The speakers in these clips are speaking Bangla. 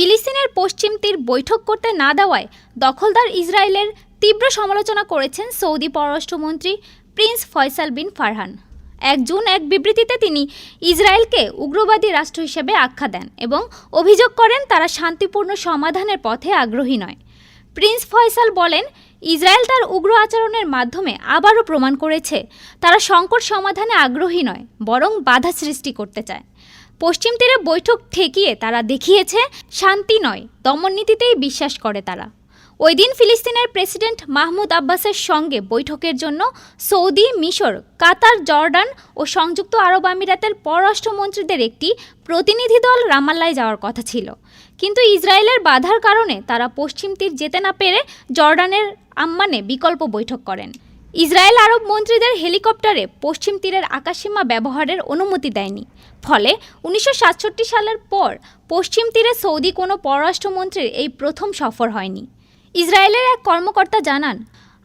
ফিলিস্তিনের পশ্চিম তীর বৈঠক করতে না দেওয়ায় দখলদার ইসরায়েলের তীব্র সমালোচনা করেছেন সৌদি পররাষ্ট্রমন্ত্রী প্রিন্স ফয়সাল বিন ফারহান। এক জুন এক বিবৃতিতে তিনি ইসরায়েলকে উগ্রবাদী রাষ্ট্র হিসেবে আখ্যা দেন এবং অভিযোগ করেন তারা শান্তিপূর্ণ সমাধানের পথে আগ্রহী নয়। প্রিন্স ফয়সাল বলেন ইসরায়েল তার উগ্র আচরণের মাধ্যমে আবারও প্রমাণ করেছে, তারা সংকট সমাধানে আগ্রহী নয়, বরং বাধা সৃষ্টি করতে চায়। পশ্চিম তীরে বৈঠক ঠেকিয়ে তারা দেখিয়েছে, শান্তি নয় দমননীতিতেই বিশ্বাস করে তারা। ওই দিন ফিলিস্তিনের প্রেসিডেন্ট মাহমুদ আব্বাসের সঙ্গে বৈঠকের জন্য সৌদি, মিশর, কাতার, জর্ডান ও সংযুক্ত আরব আমিরাতের পররাষ্ট্রমন্ত্রীদের একটি প্রতিনিধি দল রামাল্লায় যাওয়ার কথা ছিল। কিন্তু ইসরায়েলের বাধার কারণে তারা পশ্চিম তীর যেতে না পেরে জর্ডানের আম্মানে বিকল্প বৈঠক করেন। ইসরায়েল আরব মন্ত্রীদের হেলিকপ্টারে পশ্চিম তীরের আকাশসীমা ব্যবহারের অনুমতি দেয়নি। ফলে উনিশশো সাতষট্টি সালের পর পশ্চিম তীরে সৌদি কোনো পররাষ্ট্রমন্ত্রীর এই প্রথম সফর হয়নি। ইসরায়েলের এক কর্মকর্তা জানান,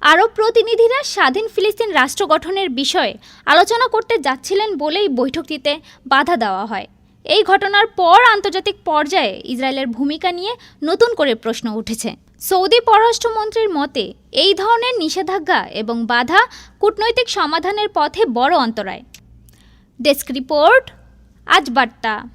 আরব প্রতিনিধিরা স্বাধীন ফিলিস্তিন রাষ্ট্র গঠনের বিষয়ে আলোচনা করতে যাচ্ছিলেন বলেই বৈঠকটিতে বাধা দেওয়া হয়। এই ঘটনার পর আন্তর্জাতিক পর্যায়ে ইসরায়েলের ভূমিকা নিয়ে নতুন করে প্রশ্ন উঠেছে। সৌদি পররাষ্ট্রমন্ত্রীর মতে, এই ধরনের নিষেধাজ্ঞা এবং বাধা কূটনৈতিক সমাধানের পথে বড় অন্তরায়। ডেস্ক রিপোর্ট, আজ বার্তা।